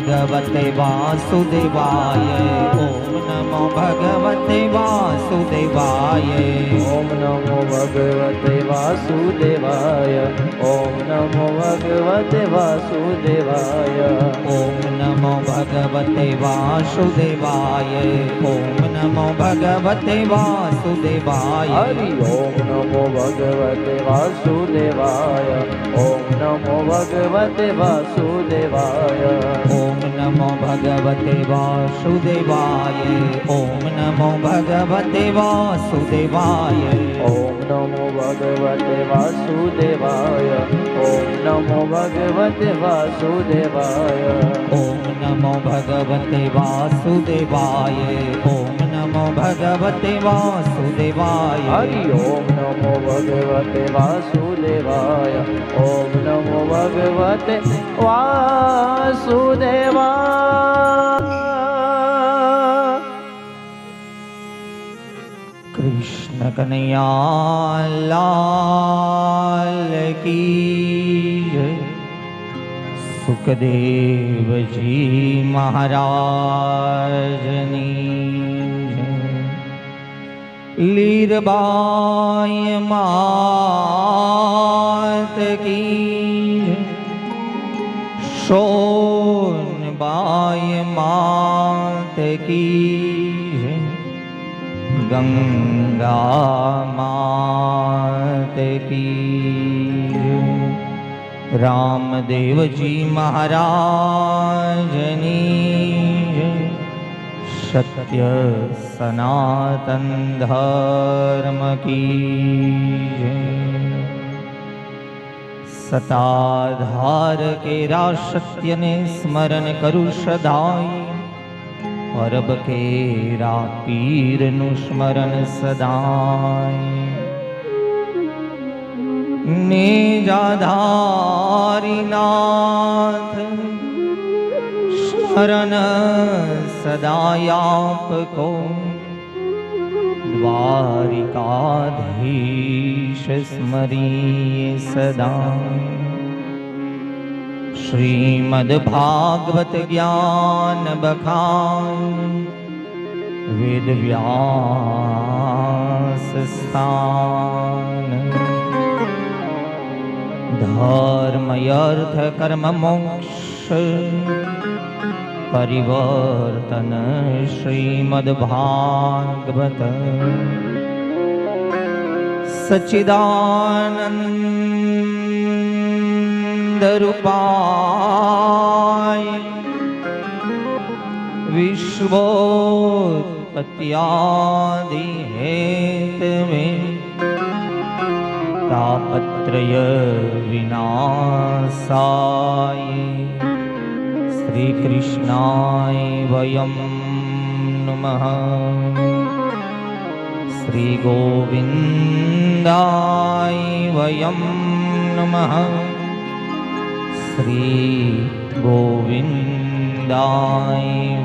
ભગવતે વાસુદેવાય ઓમ નમો ભગવતે વાસુદેવાય ઓમ નમો ભગવતે વાસુદેવાય ઓમ નમો ભગવતે વાસુદેવાય ઓમ નમો ભગવતે વાસુદેવાય ઓમ નમો ભગવતે વાસુદેવાય હરિ ઓમ નમો ભગવતે વાસુદેવાય ઓમ નમો ભગવતે વાસુદેવાય ઓમ નમો ભગવતે વાસુદેવાય ઓમ નમો ભગવતે વાસુદેવાય ઓમ નમો ભગવતે વાસુદેવાય ઓમ નમો ભગવતે વાસુદેવાય ઓમ નમો ભગવતે વાસુદેવાય ઓમ નમો ભગવતે વાસુદેવાય હરિ ઓમ નમો ભગવતે વાસુદેવાય ઓમ નમો ભગવતે વાસુદેવાય કનૈયા લાલ કી જય. સુખદેવજી મહારાજની લીરબાય માત કી જય. સોનબાઈ માત કી. ગંગા गंगा मात की रामदेव जी महाराजनी सत्य सनातन धर्म की सताधार के राशत्य ने स्मरण करु सदाई। परब पीरनुस्मरण सदा स्मरण सदाय निजाधारिनाथ स्मरण सदा आपको। द्वारकाधिष स्मरि सदा। श्रीमद्भागवत ज्ञान बका वेद्यास्था धर्म अर्थ कर्म मोक्ष परिवर्तन श्रीमद्भागवत। सच्चिदानन्द रूपा विश्वोपत्यादिहेतमे तापत्रयविना साय श्रीकृष्णाय वयं नमः। श्रीगोविन्दाय वयं नमः। श्रीगोविन्दाय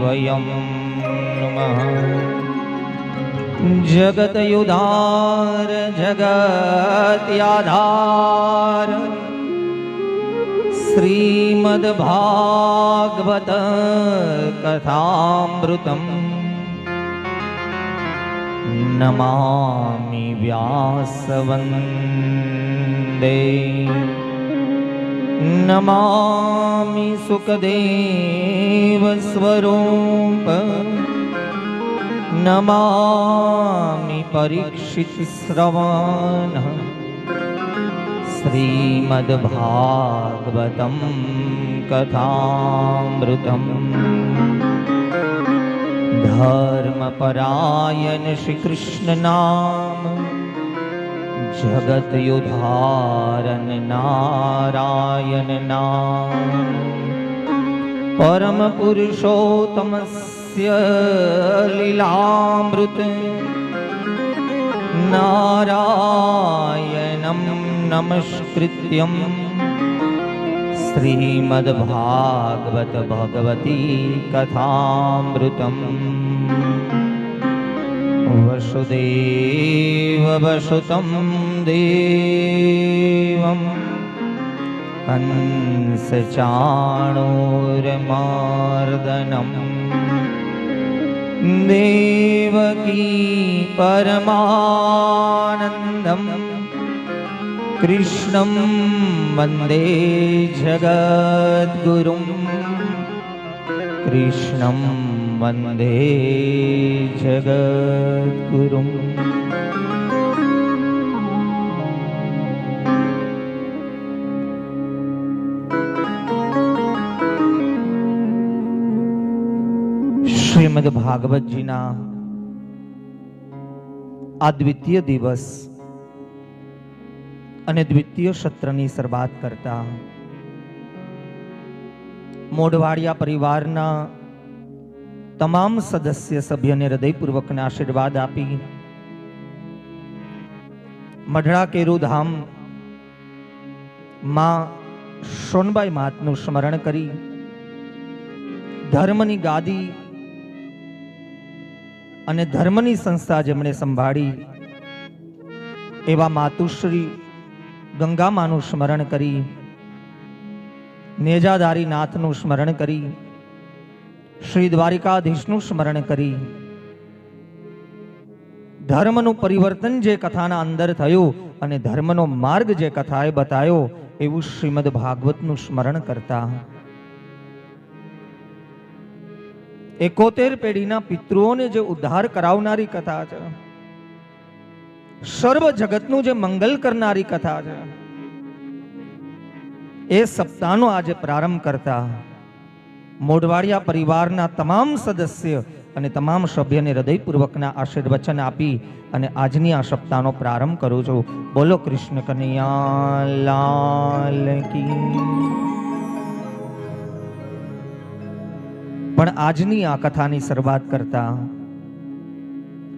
वयं नमः। जगतयुधार जगतयुधारजगत्याधार श्रीमद्भागवतकथामृतं नमामि व्यासवन्दे। नमामि सुखदेवस्वरूप। नमामि परीक्षितश्रवान् श्रीमद्भागवतं कथामृतम्। धर्मपरायण श्रीकृष्णनाम। जगत् युधारण नारायण परमपुरुषोत्तमस्य लीलामृत। नारायणं नमस्कृत्यं श्रीमद्भागवत भगवती कथामृतम् वसुदेववसुतं देवम् कंसचाणोर्मार्दनम् देवकी परमानन्दम् कृष्णं वन्दे जगद्गुरुं कृष्णम् वन्दे जगद्गुरुम् શ્રીમદ ભાગવતજીના આ દ્વિતીય દિવસ અને દ્વિતીય સત્રની શરૂઆત કરતા મોઢવાડિયા પરિવારના તમામ સદસ્ય સભ્યને હૃદયપૂર્વકના આશીર્વાદ આપી મઢડા કેરુ ધામમાં સોનબાઈ માતનું સ્મરણ કરી ધર્મની ગાદી અને ધર્મની સંસ્થા જેમણે સંભાળી એવા માતુશ્રી ગંગામાનું સ્મરણ કરી નેજાધારી નાથનું સ્મરણ કરી શ્રી દ્વારિકાધીશનું સ્મરણ કરી. ધર્મનું પરિવર્તન જે કથાના અંદર થયું અને ધર્મનો માર્ગ જે કથાએ બતાવ્યો એવું શ્રીમદ ભાગવતનું સ્મરણ કરતા. એકોતેર પેઢીના પિતૃઓને જે ઉદ્ધાર કરાવનારી કથા છે, સર્વ જગતનું જે મંગલ કરનારી કથા છે, એ સપ્તાહનો આજે પ્રારંભ કરતા. મોઢવાડિયા પરિવારના તમામ સદસ્ય અને તમામ સભ્યને હૃદયપૂર્વકના આશીર્વચન આપી અને આજની આ સપ્તાહનો પ્રારંભ કરું છું. બોલો કૃષ્ણ કનૈયા, લાલ પણ આજની આ કથાની શરૂઆત કરતા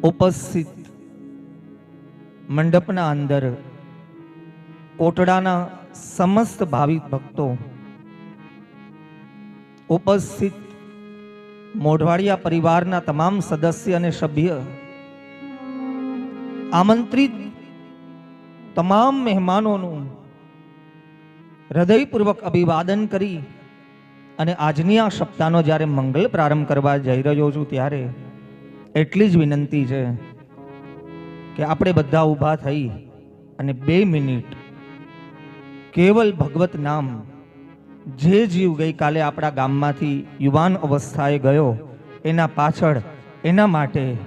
ઉપસ્થિત મંડપના અંદર કોટડાના સમસ્ત ભાવિક ભક્તો ઉપસ્થિત મોઢવાડિયા પરિવારના તમામ સદસ્ય અને સભ્ય આમંત્રિત તમામ મહેમાનોનું હૃદયપૂર્વક અભિવાદન કરી અને આજની આ સપ્તાહનો જ્યારે મંગલ પ્રારંભ કરવા જઈ રહ્યો છું ત્યારે એટલી જ વિનંતી છે કે આપણે બધા ઊભા થઈ અને બે મિનિટ કેવલ ભગવત નામ જે જીવ ગઈકાલે આપણા ગામમાંથી યુવાન અવસ્થાએ ગયો, એના પાછળ, એના માટે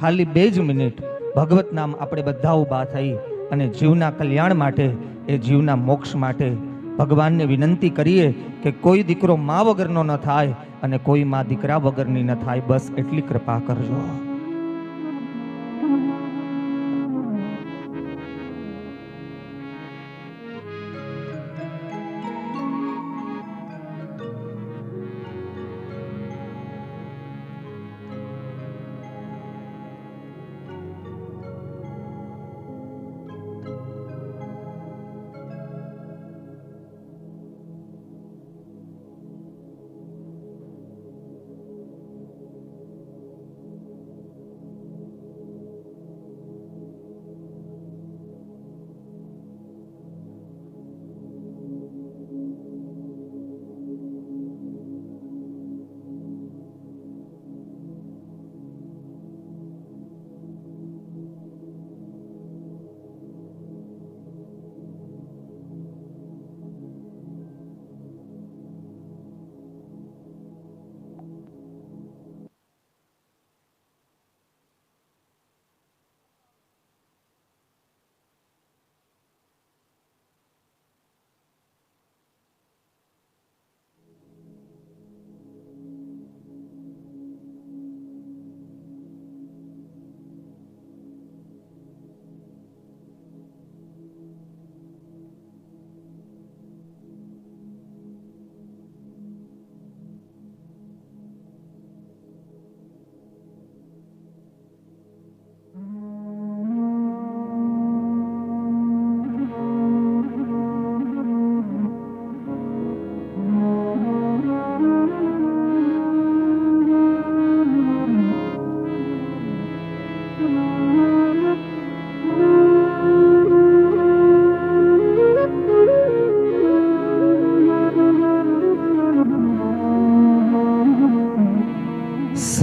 ખાલી બે જ મિનિટ ભગવત નામ આપણે બધા ઊભા થઈ અને જીવના કલ્યાણ માટે, એ જીવના મોક્ષ માટે ભગવાનને વિનંતી કરીએ કે કોઈ દીકરો મા વગરનો ન થાય અને કોઈ મા દીકરા વગરની ન થાય. બસ એટલી કૃપા કરજો.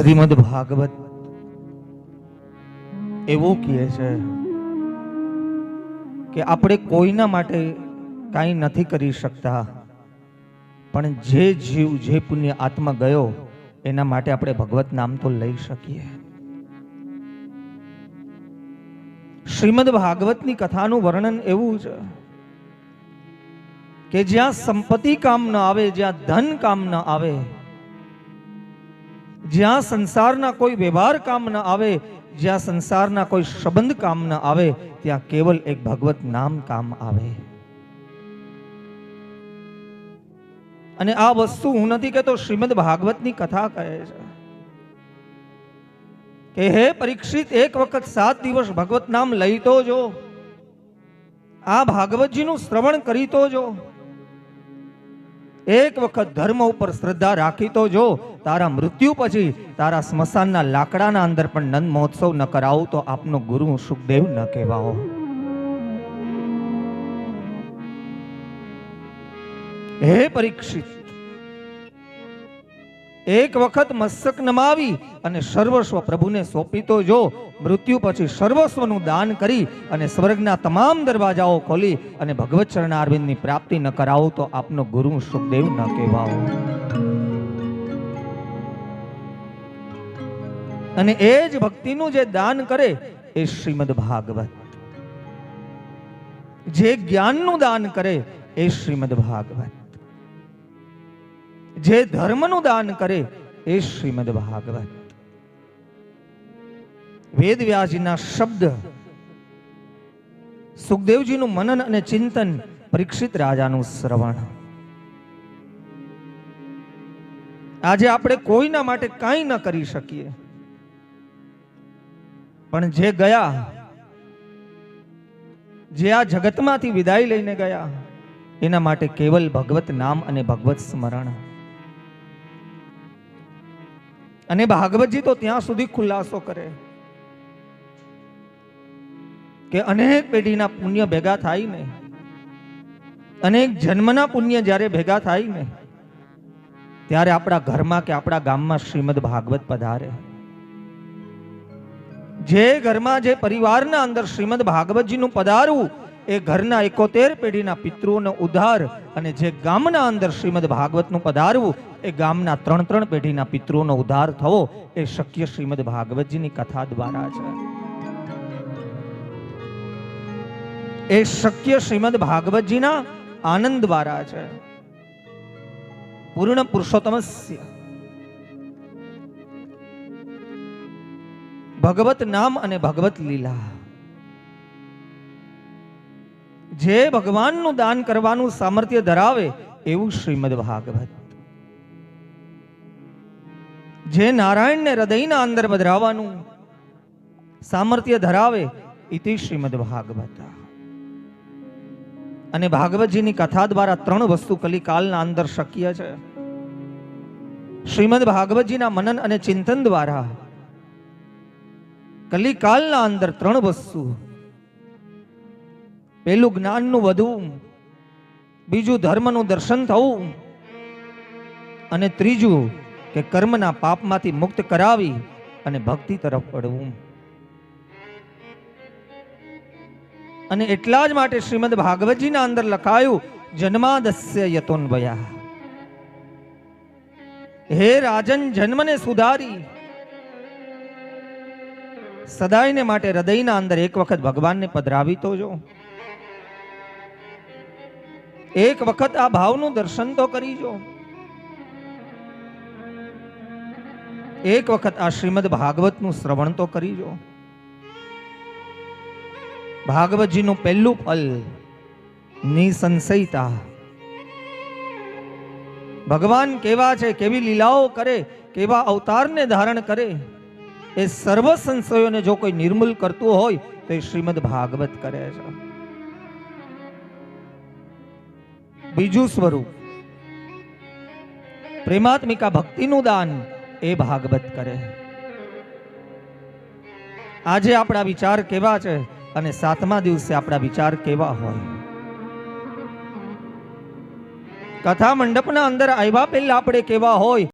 શ્રીમદ ભાગવત એવું કહે છે કે આપણે કોઈના માટે કાંઈ નથી કરી શકતા, પણ જે જીવ, જે પુણ્ય આત્મા ગયો, એના માટે આપણે ભગવત નામ તો લઈ શકીએ. શ્રીમદ ભાગવતની કથાનું વર્ણન એવું છે કે જ્યાં સંપત્તિ કામ ન આવે, જ્યાં ધન કામ ન આવે જ્યાં સંસારના કોઈ વ્યવહાર કામ ન આવે, જ્યાં સંસારના કોઈ સંબંધ કામ ન આવે, ત્યાં કેવલ એક ભગવત નામ કામ આવે. અને આ વસ્તુ હું નથી કહેતો, શ્રીમદ ભાગવતની કથા કહે છે. કે હે પરીક્ષિત, એક વખત સાત દિવસ ભગવત નામ લઈ તો જો. આ ભાગવતજીનું શ્રવણ કરી તો જો. એક વખત ધર્મ ઉપર શ્રદ્ધા રાખી તો જો તારા મૃત્યુ પછી તારા સ્મશાનના લાકડાના અંદર પણ નંદ મહોત્સવ ન કરાવું તો આપનો ગુરુ સુખદેવ ન કહેવાઓ. હે પરીક્ષિત એક વખત મસ્તક નમાવી અને સર્વસ્વ પ્રભુને સોંપી તો જો. મૃત્યુ પછી સર્વસ્વનું દાન કરી અને સ્વર્ગના તમામ દરવાજાઓ ખોલી અને ભગવત ચરણારવિંદની પ્રાપ્તિ ન કરાવો તો આપનો ગુરુ સુખદેવ ન કહેવાઓ અને એ જ ભક્તિનું જે દાન કરે એ શ્રીમદ ભાગવત. જે જ્ઞાનનું દાન કરે એ શ્રીમદ ભાગવત. જે ધર્મનું દાન કરે એ શ્રીમદ ભાગવત. વેદ વ્યાસજીના શબ્દ સુખદેવજીનું મનન અને ચિંતન પરીક્ષિત રાજાનું શ્રવણ. આજે આપણે કોઈના માટે કાંઈ ન કરી શકીએ. પણ જે ગયા, જે આ જગતમાંથી વિદાય લઈને ગયા, એના માટે કેવલ ભગવત નામ અને ભગવત સ્મરણ. અને ભાગવતજી તો ત્યાં સુધી ખુલાસો કરે. કે અનેક પેઢીના પુણ્ય ભેગા થાય ને અનેક જન્મના પુણ્ય જ્યારે ભેગા થાય ને ત્યારે આપણા ઘરમાં કે આપણા ગામમાં શ્રીમદ ભાગવત પધારે. જે ઘરમાં જે પરિવારના અંદર શ્રીમદ ભાગવતજીનું પધારવું એ ઘરના એકોતેર પેઢીના પિતૃઓનો ઉદ્ધાર અને જે ગામના અંદર શ્રીમદ ભાગવતનું પધારવું, એ ગામના ત્રણ ત્રણ પેઢીના પિતૃઓનો ઉદ્ધાર થવો, એ શક્ય શ્રીમદ ભાગવતજીની કથા દ્વારા છે. એ શક્ય શ્રીમદ ભાગવતજીના આનંદ દ્વારા છે. પૂર્ણ પુરુષોત્તમસ્ય. ભગવત નામ અને ભગવત લીલા. જે ભગવાનનું દાન કરવાનું સામર્થ્ય ધરાવે એવું શ્રીમદ ભાગવત. જે નારાયણને હૃદયના અંદર બધરાવાનું સામર્થ્ય ધરાવે ઇતિ શ્રીમદ ભાગવત. અને ભાગવતજીની કથા દ્વારા ત્રણ વસ્તુ કલિકાલના અંદર શક્ય છે. શ્રીમદ ભાગવતજીના મનન અને ચિંતન દ્વારા કલિકાલના અંદર ત્રણ વસ્તુ પેલું જ્ઞાનનું વધવું, બીજું ધર્મનું દર્શન થવું અને ત્રીજું કે કર્મના પાપમાંથી મુક્ત કરાવી અને ભક્તિ તરફ પડવું અને એટલા જ માટે શ્રીમદ ભાગવતજીના અંદર લખાયું, જન્માદસ્ય યતોન્વયા. હે રાજન, જન્મને સુધારી. સદાયને માટે હૃદયના અંદર એક વખત ભગવાનને પધરાવી તો જો. એક વખત આ ભાવનું દર્શન તો કરીજો. એક વખત આ શ્રીમદ ભાગવતનું શ્રવણ તો કરીજો. ભાગવતજીનું પહેલું ફલ નિસંશયતા. ભગવાન કેવા છે, કેવી લીલાઓ કરે, કેવા અવતારને ધારણ કરે, એ સર્વ સંશયોને જો કોઈ નિર્મૂલ કરતું હોય, તો એ શ્રીમદ ભાગવત કરે છે. બીજું સ્વરૂપ. પ્રેમાત્મિકા ભક્તિનું દાન એ ભાગવત કરે. આજે આપણા વિચાર કેવા છે અને સાતમા દિવસે આપણા વિચાર કેવા હોય? કથા મંડપના અંદર આવ્યા પહેલા આપણે કેવા હોય?